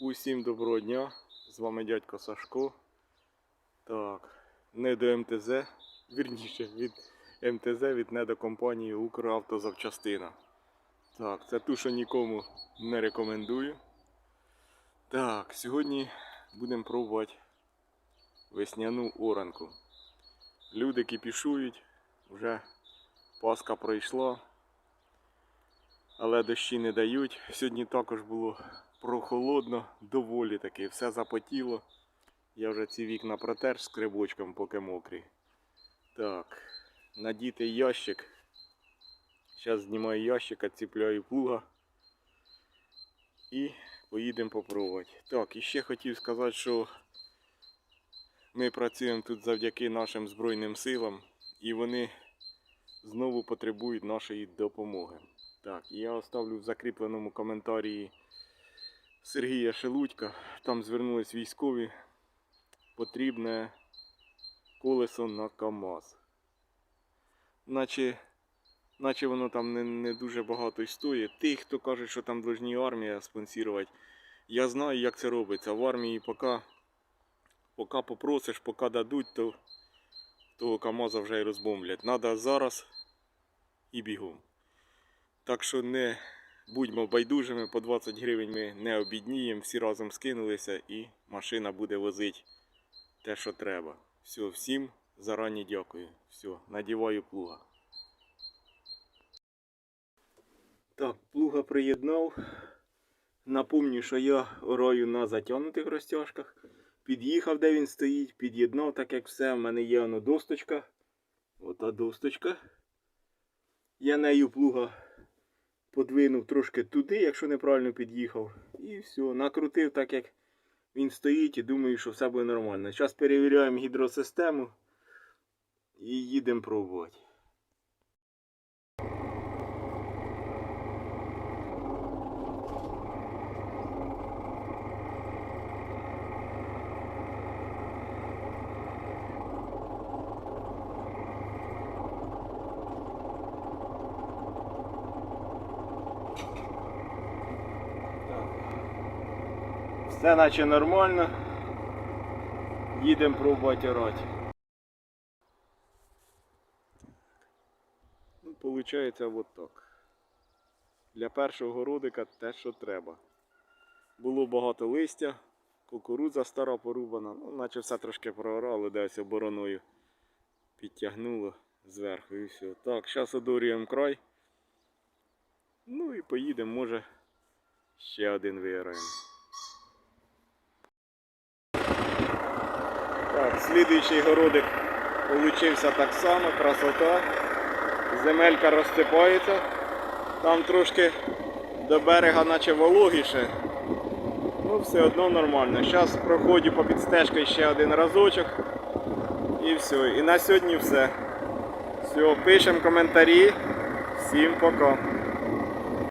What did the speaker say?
Усім доброго дня. З вами дядько Сашко. Так, не до МТЗ, вірніше, від МТЗ від недокомпанії Укравтозавчастина. Так, це ту, що нікому не рекомендую. Так, сьогодні будемо пробувати весняну оранку. Люди кипішують, вже Пасха пройшла, але дощі не дають. Сьогодні також було прохолодно, доволі таки, все запотіло. Я вже ці вікна протер скребочком, поки мокрі. Так, надітий ящик. Зараз знімаю ящик, відціпляю плуга і поїдемо попробувати. Так, і ще хотів сказати, що ми працюємо тут завдяки нашим Збройним силам і вони знову потребують нашої допомоги. Так, я оставлю в закріпленому коментарі Сергія Шелудька. Там звернулись військові. Потрібне колесо на КАМАЗ. Наче, наче воно там не, не дуже багато й стоїть. Тих, хто каже, що там должні армія спонсорувати. Я знаю, як це робиться. В армії поки, поки попросиш, поки дадуть, то того КАМАЗа вже й розбомблять. Надо зараз і бігом. Так що не будьмо байдужими, по 20 гривень ми не обідніємо, всі разом скинулися і машина буде возити те, що треба. Все, всім зарані дякую. Все, надіваю плуга. Так, плуга приєднав. Напомню, що я ораю на затягнутих розтяжках. Під'їхав, де він стоїть, під'єднав, так як все. В мене є воно досточка. Ота досточка. Я нею плуга подвинув трошки туди, якщо неправильно під'їхав. І все, накрутив так, як він стоїть і думаю, що все буде нормально. Зараз перевіряємо гідросистему і їдемо пробувати. Все наче нормально. Їдемо пробувати орати. Ну, Получається от так. Для першого городика те, що треба. Було багато листя, кукурудза стара порубана, ну, наче все трошки проорали, десь обороною підтягнуло зверху і все. Так, зараз одорюємо край. Ну і поїдемо, може ще один виграємо. Так, слідуючий городик получився так само, красота. Земелька розсипається. Там трошки до берега наче вологіше. Ну, все одно нормально. Зараз проходжу по підстежці ще один разочок. І все. І на сьогодні все. Все, пишемо коментарі. Всім пока.